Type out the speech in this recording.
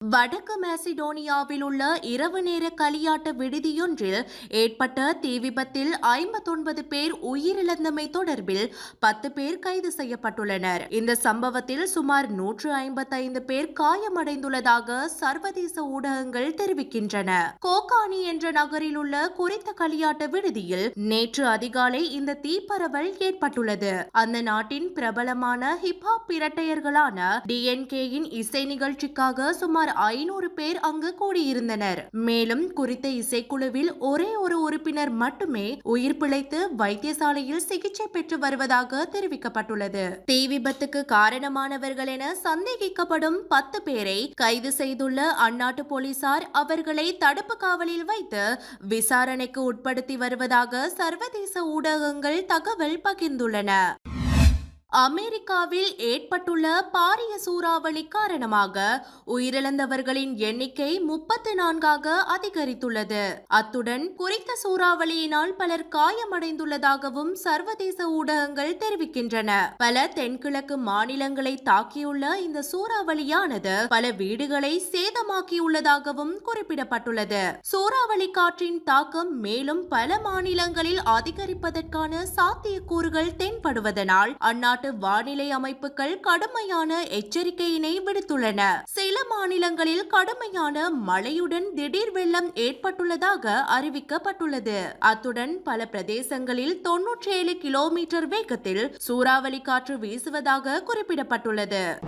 வடக்கு மேசிடோனியாவில் உள்ள இரவு நேர களியாட்ட விடுதியொன்றில் ஏற்பட்ட தீ விபத்தில் ஐம்பத்தொன்பது பேர் உயிரிழந்தமை தொடர்பில் பத்து பேர் கைது செய்யப்பட்டுள்ளனர். இந்த சம்பவத்தில் சுமார் நூற்று ஐம்பத்தைந்து பேர் காயமடைந்துள்ளதாக சர்வதேச ஊடகங்கள் தெரிவிக்கின்றன. கோகானி என்ற நகரில் உள்ள குறித்த களியாட்ட விடுதியில் நேற்று அதிகாலை இந்த தீப்பரவல் ஏற்பட்டுள்ளது. அந்த நாட்டின் பிரபலமான ஹிப்ஹாப் இரட்டையர்களான டிஎன்கேயின் இசை நிகழ்ச்சிக்காக சுமார் ஐநூறு பேர் அங்கு கூடியிருந்தனர். மேலும் குறித்த இசைக்குழுவில் ஒரே ஒரு உறுப்பினர் மட்டுமே உயிர் பிழைத்து வைத்தியசாலையில் சிகிச்சை பெற்று வருவதாக தெரிவிக்கப்பட்டுள்ளது. தீ விபத்துக்கு காரணமானவர்கள் என சந்தேகிக்கப்படும் பத்து பேரை கைது செய்துள்ள அந்நாட்டு போலீசார் அவர்களை தடுப்பு காவலில் வைத்து விசாரணைக்கு உட்படுத்தி வருவதாக சர்வதேச ஊடகங்கள் தகவல் பகிர்ந்துள்ளன. அமெரிக்காவில் ஏற்பட்டுள்ள பாரிய சூறாவளி காரணமாக உயிரிழந்தவர்களின் எண்ணிக்கை முப்பத்தி நான்காக அதிகரித்துள்ளது. அத்துடன் குறித்த சூறாவளியினால் பலர் காயமடைந்துள்ளதாகவும் சர்வதேச ஊடகங்கள் தெரிவிக்கின்றன. பல தென்கிழக்கு மாநிலங்களை தாக்கியுள்ள இந்த சூறாவளியானது பல வீடுகளை சேதமாக்கியுள்ளதாகவும் குறிப்பிடப்பட்டுள்ளது. சூறாவளி காற்றின் தாக்கம் மேலும் பல மாநிலங்களில் அதிகரிப்பதற்கான சாத்தியக்கூறுகள் தென்படுவதனால் அந்நாட்டு வானிலை அமைப்புகள் கடுமையான எச்சரிக்கையினை விடுத்துள்ளன. சில மாநிலங்களில் கடுமையான மழையுடன் திடீர் வெள்ளம் ஏற்பட்டுள்ளதாக அறிவிக்கப்பட்டுள்ளது. அத்துடன் பல பிரதேசங்களில் தொன்னூற்றி ஏழு கிலோமீட்டர் வேகத்தில் சூறாவளி காற்று வீசுவதாக குறிப்பிடப்பட்டுள்ளது.